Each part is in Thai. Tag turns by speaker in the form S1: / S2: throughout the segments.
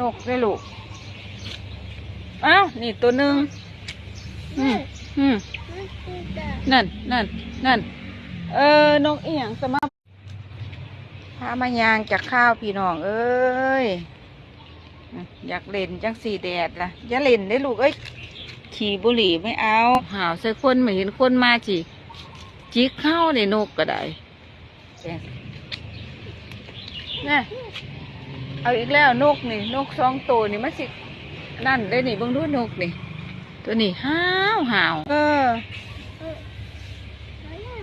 S1: นกได้ลูกอ้าวนี่ตัวหนึ่งอืมอืมนั่นนั่นนั่นเออนกเอียงสมาพามายางจากข้าวพี่น้อง เอ้ยอืมอยากเล่นจังสีแดดล่ะอย่าเล่นได้ลูกเอ้ยขี่บุหรี่ไม่เอาหาวใส่คนไม่เห็นคนมาจิจิกเข้าในนกก็ได้เนี่ย เอาอีกแล้วนกนี่ นกสองตัวนี่มันสิ นั่นได้นี่เบิ่งดูนกนี่ ตัวนี้ห้าวหาวเออ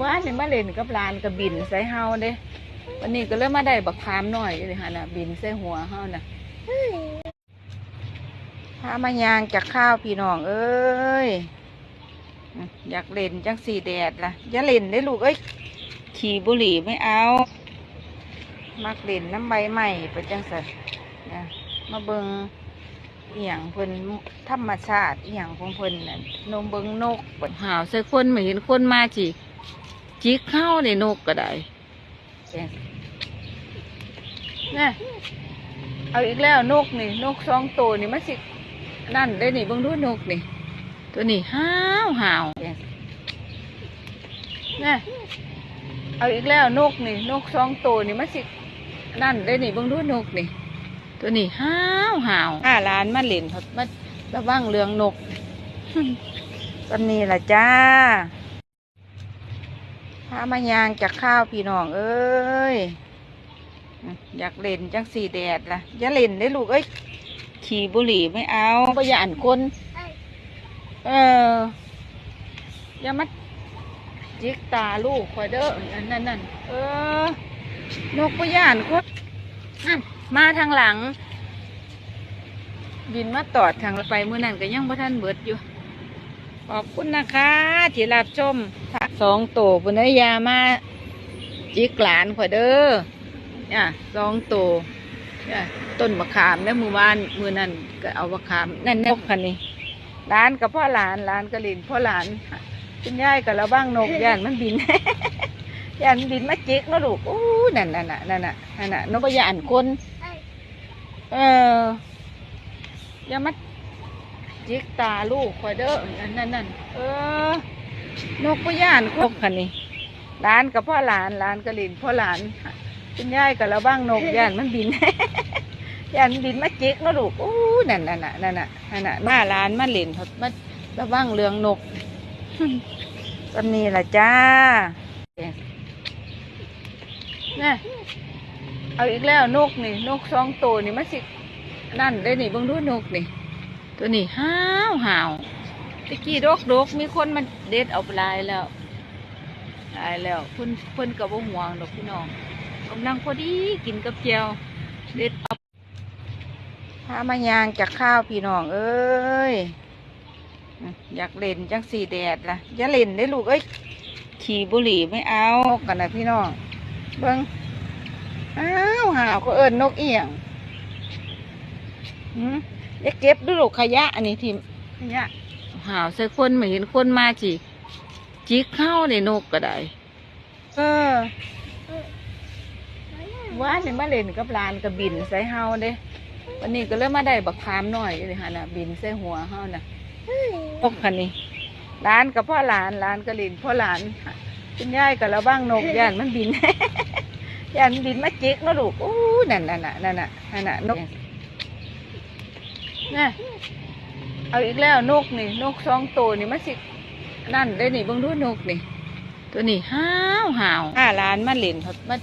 S1: ว่านนี่มาเล่นกับลานกับบินใส่เฮาเด้วันนี้ก็เลยมมาได้บักคามหน่อยเลยฮะน่ะบินใส่หัวเฮาน่ะพามายางจากข้าวพี่น้องเอ้ยอยากเล่นจังสีแดดล่ะอย่าเล่นได้ลูกเอ้ยขี่บุหรี่ไม่เอา มักเล่นน้ำใบใหม่ไปจังสันนะมาเบิงเอียงเพิ่นธรรมชาติเอียงของเพิ่นน่ะนมเบิงนกเปิดหาวใส่คนไม่เห็นคนมาจิจิกเข้าในนกก็ได้เนี่ยเอาอีกแล้วนกนี่ นกสองตัวนี่มันสินั่นได้นี่เบิ่งดูนกนี่ ตัวนี้ห้าวหาวนี่เอาอีกแล้วนกนี่ นกสองตัวนี่มันสิ นั่นได้นี่เบิ่งดูนกนี่ ตัวนี้ห้าวหาวห้าล้านมาเล่นเขามาระวังเรื่องนกตอนนี้ล่ะจ้าพามายางจากข้าวพี่น้องเอ้ยอืมอยากเล่นจังสีแดดล่ะ อย่าเล่นได้ลูกเอ้ย ขี่บุหรี่ไม่เอาประหยัดคนเออ อย่ามาจิกตาลูกคอยเด้อนั่นนั่นนั่นเออ นกประยัดคนนั่นมาทางหลัง บินมาตอดทางไปเมื่อนั้นก็ยังบ่ทันเบิดอยู่ ขอบคุณนะคะที่รับชมสองโตปุณยามาจิกหลานขอยเด้อเนี่ยสองโตต้นมะขามแล้วมือวานมือนั่นก็เอามะขามนั่นนกคันนี้ร้านกับพ่อหลานร้านก็ลินพ่อหลานคุณยายกับเราบ้างนกย่านมันบิน ย่านมันบินมาจิกเนาะลูกอู้นั่นนั่นน่ะนั่นน่ะนั่นน่ะนกย่านคนเอออย่ามาจิกตาลูกคอยเด้อนั่นนั่นนั่นเออนกย่านคนคันนี้ร้านกับพ่อหลานร้านก็ลินพ่อหลานคุณยายกับเราบ้างนกย่านมันบินย่านมันบินมาจิกเนาะลูกอู้นั่นนั่นน่ะนั่นน่ะนั่นน่ะมาร้านมาเล่นเขามาระวังเรื่องนกตอนนี้ล่ะจ้า นี่ยเอาอีกแล้วนกนี่ นกสองตัวนี่มันสิ นั่นได้นี่เบิ่งดูนกนี่ ตัวนี้ห้าวหาวตะกี้ดกดกมีคนมันเด็ดเอาไปลายแล้วลายแล้วเพิ่นเพิ่นกับว่าห่วงดอกพี่น้องกำลังพอดีกินกับเจียวเด็ดเอาพามายางจากข้าวพี่น้อง เอ้ยอยากเล่นจังสีแดดล่ะอย่าเล่นได้ลูกเอ้ยขี่บุหรี่ไม่เอากันนะพี่น้อง เบิ้งอ้าวหาวก็เอิญนกเอียงหืมอย่าเก็บดูลูกขยะ อันนี้ทิมขยะหาวใส่คนไม่เห็นคนมาจิจิกเข้าในนกก็ได้ เออ ว่านนี่มาเล่นกับหลานกับบินใส่เฮาเด้วันนี้ก็เลยมาได้บักคามหน่อยเลยฮะน่ะบินใส่หัวเฮาน่ะพกคันนี้หลานกับพ่อหลานหลานก็เล่นพ่อหลาน คุณยายกับเราบ้างนกย่านมันบิน ย่านมันบินมาจิกเนาะลูกอู้นั่นนั่นน่ะนั่นน่ะนั่นน่ะนกเนี่ยเอาอีกแล้วนกนี่นกสองตัวนี่มันสินั่นได้นี่เบิ่งดูนกนี่ ตัวนี้ห้าวหาวห้าล้านมาเล่นเขามา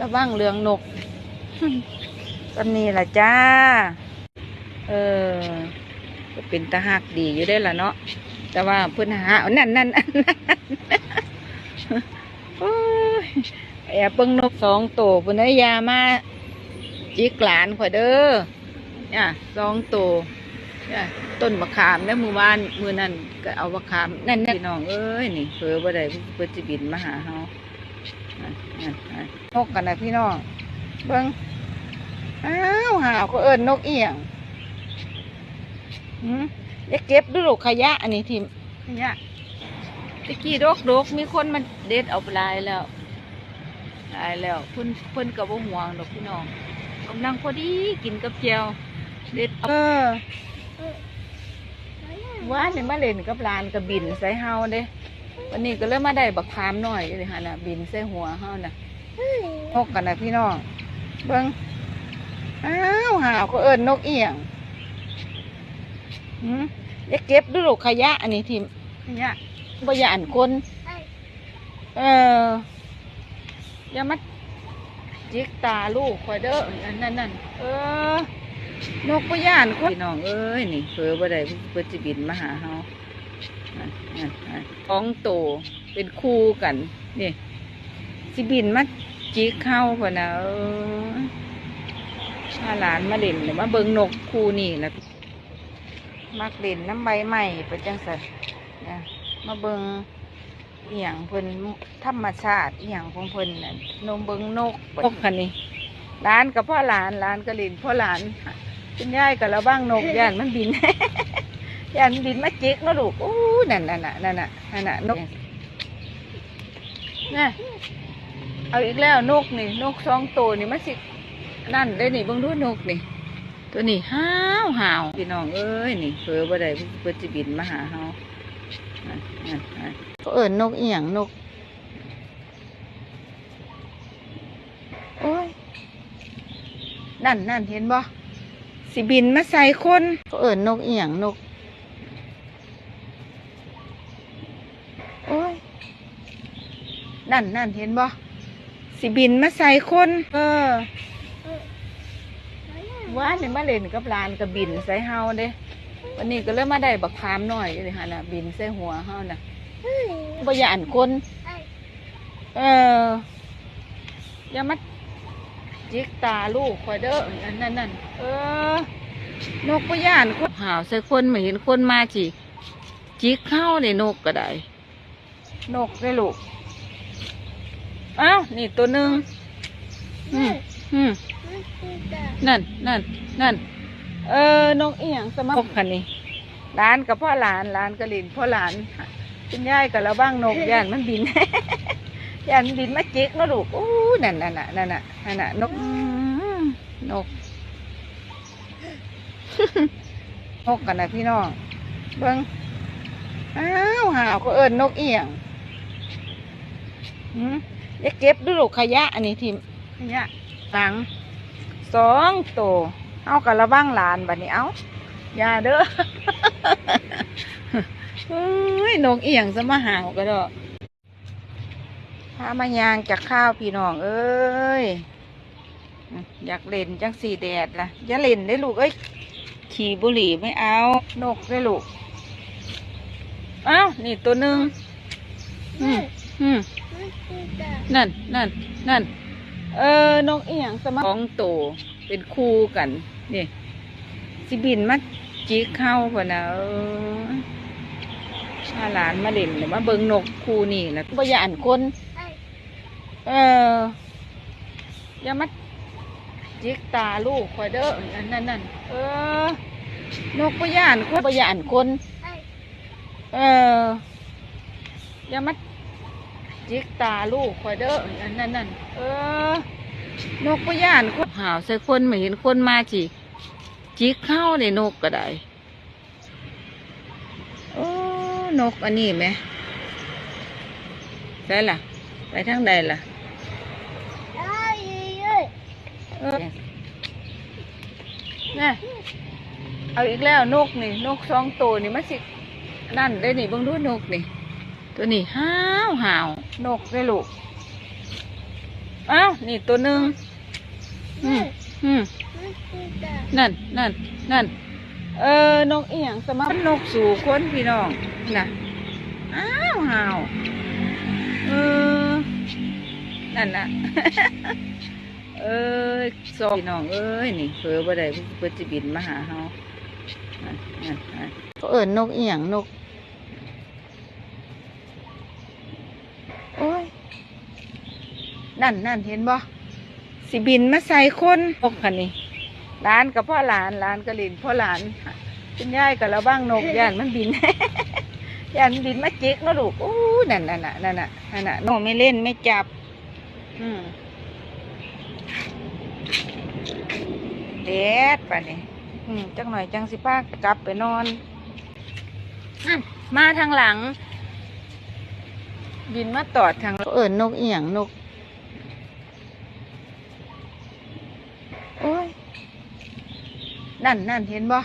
S1: ระวังเรื่องนกตอนนี้ล่ะจ้า เออเป็นตาหักดีอยู่ได้ล่ะเนาะแต่ว่าเพิ่อนหานั่นนั่นนั่น แอบเบิ่งนกสองตัวเพิ่นได้ยามาจิกหลานข่อยเด้อเนี่ยสองตัวเนี่ยต้นมะขามแล้วมือวานมือนั่นก็เอามะขามนั่นนั่นพี่น้องเอ้ยนี่เผลอบ่ได้เพิ่นสิบินมาหาเฮานกกันนะพี่น้องเบิ่งอ้าวหาวก็เอิญนกเอี่ยงหืมอย่าเก็บดูลูกขยะอันนี้ทิมขยะ ตะกี้ดกดกมีคนมันเด็ดเอาไปลายแล้วลายแล้วเพิ่นเพิ่นกับว่าห่วงดอกพี่น้องกำลังพอดีกินกับเจียวเด็ดเออว่านี่มาเล่นกับหลานกับบินใส่เฮาเด้วันนี้ก็เลยมาได้บักคามหน่อยเลยค่ะน่ะบินใส่หัวเฮาน่ะนกกันนะพี่น้องเบิ่งอ้าวหาวก็เอิ้นนกเอียงหืมอย่าเก็บดูลูกขยะอันนี้ทิมขยะ บ่ยาอ่านคน เอออย่ามาจิกตาลูกคอยเด้ออันนั่นนั่นเออนกบ่ย่านคนพี่น้องเอ้ยนี่เฟือบ่ได้เพิ่นสิบินมาหาเฮานั่นนั่นนั่นของโตเป็นคู่กันนี่สิบินมาจิกเข้าพุ่นะเออพาหลานมาเล่นหรือมาเบิงนกคู่นี่ล่ะมักเล่นน้ำใบไม้ไปจังซั่นนะ มาเบิ่งอีหยังเพิ่นธรรมชาติอีหยังของเพิ่นน่ะนมเบิงนกนกคันนี้ร้านกับพ่อหลานร้านก็เลินพ่อหลานคุณยายกับเราบ้างนกย่านมันบินย่านมันบินมาจิกเนาะลูกอู้นั่นนั่นน่ะนั่นน่ะนั่นน่ะนกนี่เอาอีกแล้วนกนี่นกสองตัวนี่มันสินั่นได้นี่เบิ่งดูนกนี่ตัวนี้ห้าวห้าวพี่น้องเอ้ยนี่เฟือบ่ได้เพิ่นสิบินมาหาเฮา นั่นนั่นนั่นก็เอิญนกเอียงนก โอ้ย นั่นนั่นเห็นบ่สิบินมาใส่คนก็เอิญนกเอียงนก โอ้ย นั่นนั่นเห็นบ่สิบินมาใส่คน เออว่านี่มาเล่นกับหลานกับบินใส่เฮาเด้ วันนี้ก็เลยมาได้บักคามหน่อยเลยค่ะน่ะบินใส่หัวเฮาน่ะบ่ยานคน เอออย่ามาจิกตาลูกคอยเด้ออันนั่นนั่นเออนกบ่ย่านคนหาวใส่คนไม่เห็นคนมาจิจิกเข้าในนกก็ได้นกได้ลูกอ้าวนี่ตัวหนึ่งอืมอืมนั่นนั่นนั่น เออนกเอียงสมาคคันนี้หลานกับพ่อหลานหลานกับหลินพ่อหลานคุณยายกับเราบ้างนกย่านมันบินย่านมันบินมาจิกเนาะลูกอู้นั่นนั่นน่ะนั่นน่ะนั่นน่ะนกอืมนกนกกันนะพี่น้องเบิ้งอ้าวหาวก็เอิญนกเอียงหืมอย่าเก็บดูลูกขยะอันนี้ทิมขยะหลังสองตัว เอากับระบ้างหลานบัดนี้เอาอย่าเด้อเฮ้ยนกเอียงจะมาหาวก็ดอกพามายางจากข้าวพี่น้องเอ้ย อยากเล่นจังสีแดดล่ะ อย่าเล่นได้ลูกเอ้ย ขี่บุหรี่ไม่เอา นกได้ลูกเอ้าว นี่ตัวหนึ่งอืมอืมนั่น นั่น นั่น เออนกเอียงสมาของโต เป็นคู่กัน นี่สิบินมาจิกเข้าพอนะเออพาหลานมาเล่นหรือมาเบิงนกคูนี่นะบ่อย่าอ่านคน เอออย่ามาจิกตาลูกคอยเด้ออันนั่นนั่นเออนกบ่อย่าอ่านคนบ่อย่าอ่านคน เอออย่ามาจิกตาลูกคอยเด้ออันนั่นนั่นเออนกบ่ย่านคนหาวใส่คนไม่เห็นคนมาจิก จิกเข้าในนกก็ได้ โอ้นกอันนี้ไหมใช่ล่ะ ไปทางใดล่ะเออนี่เอาอีกแล้วนกนี่นกสองตัวนี่มันสินั่นได้นี่เบิ่งดูนกนี่ ตัวนี้ห้าวหาวนกได้ลูกอ้าวนี่ตัวหนึ่งอืมอืม นั่นนั่นนั่นเออนกเอียงสมานกสู่คนพี่น้องน่ะอ้าวหาวเออนั่นน่ะเอ้ยสองพี่น้องเอ้ยนี่เผื่อบ่ได้เพื่อจะบินมาหาเฮานั่นนั่นนั่นเขาเอิญนกเอียงนกโอ้ยนั่นนั่นเห็นบ่สิบินมาใส่คนนกคันนี้ หลานกับพ่อหลานหลานก็ลินพ่อหลานคุณย่ายกับเราบ้างนกย่านมันบินย่านบินมาจิกนะลูกอู้นั่นนั่นน่ะนั่นน่ะนั่นน่ะโนไม่เล่นไม่จับ อืมเด็ดป่ะนี่อืมจังหน่อยจังสิป้ากลับไปนอนมาทางหลัง บินมาตอดทางเอิญนกเอียงนก นั่นนั่นเห็นบ่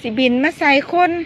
S1: สิบินมาใส่คน